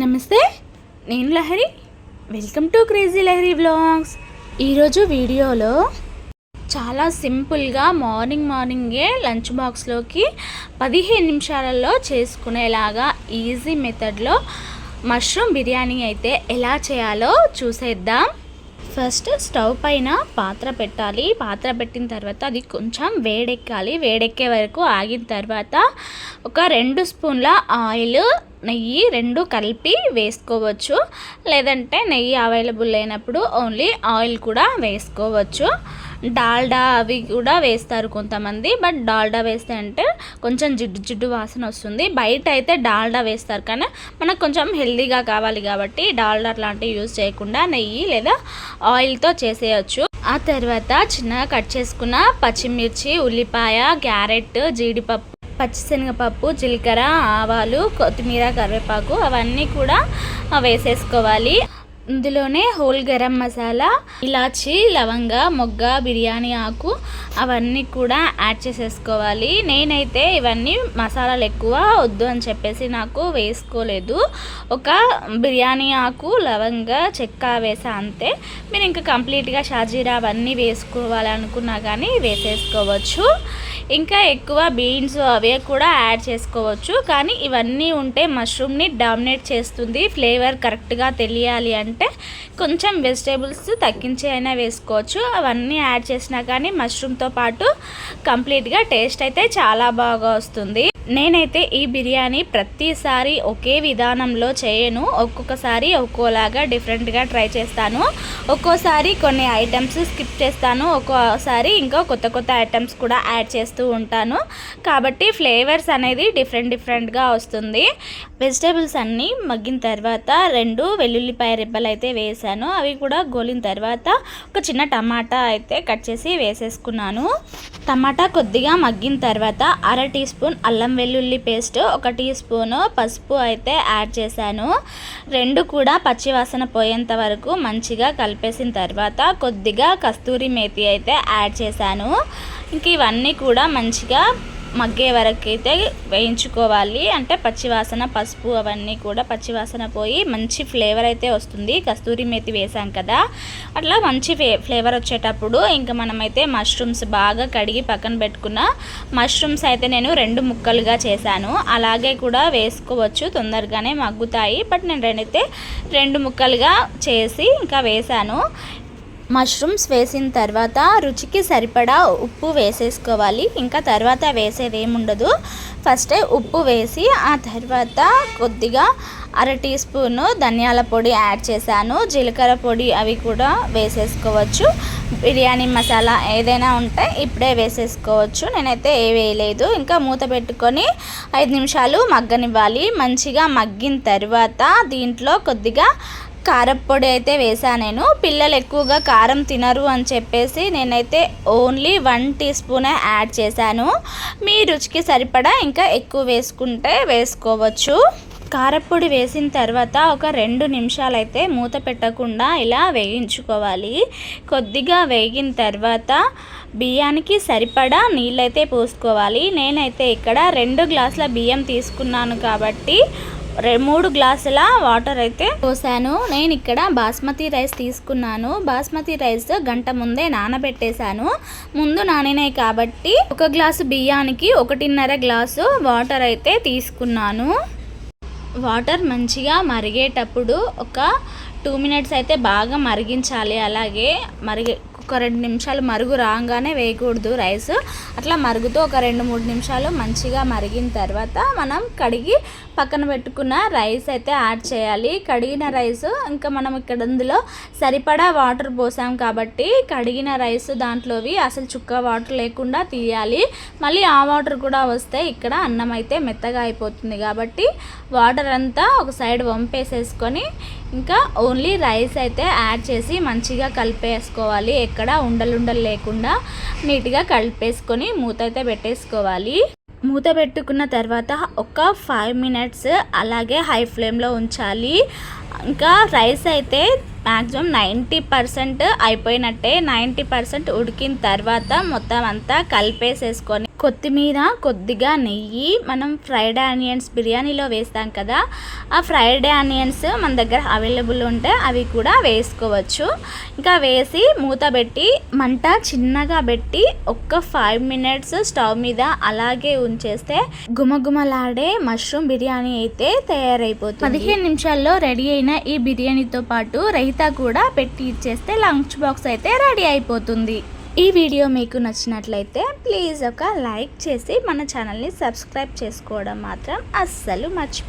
నమస్తే నేను Lahari. Welcome to crazy Lahari blogs ఈరోజు వీడియోలో చాలా సింపుల్గా మార్నింగ్ మార్నింగే లంచ్ బాక్స్లోకి పదిహేను నిమిషాలలో చేసుకునేలాగా ఈజీ మెథడ్లో మష్రూమ్ బిర్యానీ అయితే ఎలా చేయాలో చూసేద్దాం. ఫస్ట్ స్టవ్ పైన పాత్ర పెట్టాలి. పాత్ర పెట్టిన తర్వాత అది కొంచెం వేడెక్కాలి. వేడెక్కే వరకు ఆగిన తర్వాత ఒక రెండు స్పూన్ల ఆయిల్ నెయ్యి రెండు కలిపి వేసుకోవచ్చు. లేదంటే నెయ్యి అవైలబుల్ లేనప్పుడు ఓన్లీ ఆయిల్ కూడా వేసుకోవచ్చు. డాల్డా అవి కూడా వేస్తారు కొంతమంది బట్ డాల్డా వేస్తే అంటే కొంచెం జిడ్డు జిడ్డు వాసన వస్తుంది. బయట అయితే డాల్డా వేస్తారు కానీ మనకు కొంచెం హెల్దీగా కావాలి కాబట్టి డాల్డా అట్లాంటివి యూజ్ చేయకుండా నెయ్యి లేదా ఆయిల్తో చేసేయచ్చు. ఆ తర్వాత చిన్నగా కట్ చేసుకున్న పచ్చిమిర్చి ఉల్లిపాయ క్యారెట్ జీడిపప్పు పచ్చిశనగపప్పు జీలకర్ర ఆవాలు కొత్తిమీర కరివేపాకు అవన్నీ కూడా వేసేసుకోవాలి. ఇందులోనే హోల్ గరం మసాలా ఇలాచి లవంగ మొగ్గ బిర్యానీ ఆకు అవన్నీ కూడా యాడ్ చేసేసుకోవాలి. నేనైతే ఇవన్నీ మసాలాలు ఎక్కువ వద్దు అని చెప్పేసి నాకు వేసుకోలేదు. ఒక బిర్యానీ ఆకు లవంగ చెక్క వేసా అంతే. మీరు ఇంకా కంప్లీట్గా షాజీరా అవన్నీ వేసుకోవాలనుకున్నా కానీ వేసేసుకోవచ్చు. ఇంకా ఎక్కువ బీన్స్ అవే కూడా యాడ్ చేసుకోవచ్చు. కానీ ఇవన్నీ ఉంటే మష్రూమ్ని డామినేట్ చేస్తుంది. ఫ్లేవర్ కరెక్ట్గా తెలియాలి అంటే అంటే కొంచెం వెజిటేబుల్స్ తగ్గించి అయినా వేసుకోవచ్చు. అవన్నీ యాడ్ చేసినా కానీ మష్రూమ్తో పాటు కంప్లీట్గా టేస్ట్ అయితే చాలా బాగా వస్తుంది. నేనైతే ఈ బిర్యానీ ప్రతిసారి ఒకే విధానంలో చేయను. ఒక్కొక్కసారి ఒక్కోలాగా డిఫరెంట్గా ట్రై చేస్తాను. ఒక్కోసారి కొన్ని ఐటమ్స్ స్కిప్ చేస్తాను. ఒక్కోసారి ఇంకా కొత్త కొత్త ఐటమ్స్ కూడా యాడ్ చేస్తూ ఉంటాను. కాబట్టి ఫ్లేవర్స్ అనేది డిఫరెంట్ డిఫరెంట్గా వస్తుంది. వెజిటేబుల్స్ అన్నీ మగ్గిన తర్వాత రెండు వెల్లుల్లిపాయ రెబ్బలు అయితే వేసాను. అవి కూడా గోలిన తర్వాత ఒక చిన్న టమాటా అయితే కట్ చేసి వేసేసుకున్నాను. టమాటా కొద్దిగా మగ్గిన తర్వాత అర టీ స్పూన్ అల్లం వెల్లుల్లి పేస్ట్ ఒక టీ స్పూను పసుపు అయితే యాడ్ చేశాను. రెండు కూడా పచ్చివాసన పోయేంత వరకు మంచిగా కలిపేసిన తర్వాత కొద్దిగా కస్తూరి మేతి అయితే యాడ్ చేశాను. ఇంక ఇవన్నీ కూడా మంచిగా మగ్గే వరకు అయితే వేయించుకోవాలి. అంటే పచ్చివాసన పసుపు అవన్నీ కూడా పచ్చివాసన పోయి మంచి ఫ్లేవర్ అయితే వస్తుంది. కస్తూరి మేతి వేసాం కదా. అట్లా మంచి ఫ్లేవర్ వచ్చేటప్పుడు ఇంకా మనమైతే మష్రూమ్స్ బాగా కడిగి పక్కన పెట్టుకున్న మష్రూమ్స్ అయితే నేను రెండు ముక్కలుగా చేశాను. అలాగే కూడా వేసుకోవచ్చు. తొందరగానే మగ్గుతాయి. బట్ నేను రెండైతే రెండు ముక్కలుగా చేసి ఇంకా వేశాను. మష్రూమ్స్ వేసిన తర్వాత రుచికి సరిపడా ఉప్పు వేసేసుకోవాలి. ఇంకా తర్వాత వేసేది ఏముండదు ఫస్టే ఉప్పు వేసి ఆ తర్వాత కొద్దిగా అర టీ స్పూను ధనియాల పొడి యాడ్ చేశాను. జీలకర్ర పొడి అవి కూడా వేసేసుకోవచ్చు. బిర్యానీ మసాలా ఏదైనా ఉంటే ఇప్పుడే వేసేసుకోవచ్చు. నేనైతే ఏ వేయలేదు. ఇంకా మూత పెట్టుకొని ఐదు నిమిషాలు మగ్గనివ్వాలి. మంచిగా మగ్గిన తర్వాత దీంట్లో కొద్దిగా కారప్పొడి అయితే వేసాను నేను. పిల్లలు ఎక్కువగా కారం తినరు అని చెప్పేసి నేనైతే ఓన్లీ వన్ టీ స్పూనే యాడ్ చేశాను. మీ రుచికి సరిపడా ఇంకా ఎక్కువ వేసుకుంటే వేసుకోవచ్చు. కారప్పొడి వేసిన తర్వాత ఒక రెండు నిమిషాలు అయితే మూత పెట్టకుండా ఇలా వేయించుకోవాలి. కొద్దిగా వేగిన తర్వాత బియ్యానికి సరిపడా నీళ్ళైతే పోసుకోవాలి. నేనైతే ఇక్కడ రెండు గ్లాసుల బియ్యం తీసుకున్నాను కాబట్టి మూడు గ్లాసుల వాటర్ అయితే పోసాను. నేను ఇక్కడ బాస్మతి రైస్ తీసుకున్నాను. బాస్మతి రైస్ గంట ముందే నానబెట్టేశాను. ముందు నానినాయి కాబట్టి ఒక గ్లాసు బియ్యానికి ఒకటిన్నర గ్లాసు వాటర్ అయితే తీసుకున్నాను. వాటర్ మంచిగా మరిగేటప్పుడు ఒక టూ మినిట్స్ అయితే బాగా మరిగించాలి. అలాగే మరిగే ఒక రెండు నిమిషాలు మరుగు రాగానే వేయకూడదు రైస్. అట్లా మరుగుతూ ఒక రెండు మూడు నిమిషాలు మంచిగా మరిగిన తర్వాత మనం కడిగి పక్కన పెట్టుకున్న రైస్ అయితే యాడ్ చేయాలి. కడిగిన రైస్ ఇంకా మనం ఇక్కడ అందులో సరిపడా వాటర్ పోసాం కాబట్టి కడిగిన రైస్ దాంట్లోవి అసలు చుక్క వాటర్ లేకుండా తీయాలి. మళ్ళీ ఆ వాటర్ కూడా వస్తే ఇక్కడ అన్నం అయితే మెత్తగా అయిపోతుంది కాబట్టి వాటర్ అంతా ఒక సైడ్ వంపేసేసుకొని ఇంకా ఓన్లీ రైస్ అయితే యాడ్ చేసి మంచిగా కలిపేసుకోవాలి. ఎక్కడ ఉండలుండలు లేకుండా నీట్గా కలిపేసుకొని మూత అయితే పెట్టేసుకోవాలి. మూత పెట్టుకున్న తర్వాత ఒక ఫైవ్ మినిట్స్ అలాగే హై ఫ్లేమ్లో ఉంచాలి. ఇంకా రైస్ అయితే మ్యాక్సిమం నైంటీ పర్సెంట్ అయిపోయినట్టే నైంటీ పర్సెంట్ ఉడికిన తర్వాత మొత్తం అంతా కలిపేసేసుకొని కొత్తిమీర కొద్దిగా నెయ్యి మనం ఫ్రైడ్ ఆనియన్స్ బిర్యానీలో వేస్తాం కదా ఆ ఫ్రైడ్ ఆనియన్స్ మన దగ్గర అవైలబుల్ ఉంటే అవి కూడా వేసుకోవచ్చు. ఇంకా వేసి మూత పెట్టి మంట చిన్నగా పెట్టి ఒక్క ఫైవ్ మినిట్స్ స్టవ్ మీద అలాగే ఉంచేస్తే గుమగుమలాడే మష్రూమ్ బిర్యానీ అయితే తయారైపోతుంది. పదిహేను నిమిషాల్లో రెడీ అయిన ఈ బిర్యానీతో పాటు రైతా కూడా పెట్టి ఇచ్చేస్తే లంచ్ బాక్స్ అయితే రెడీ అయిపోతుంది. ఈ వీడియో మీకు నచ్చినట్లయితే ప్లీజ్ ఒక లైక్ చేసి మన ఛానల్ని సబ్స్క్రైబ్ చేసుకోవడం మాత్రం అస్సలు మర్చిపో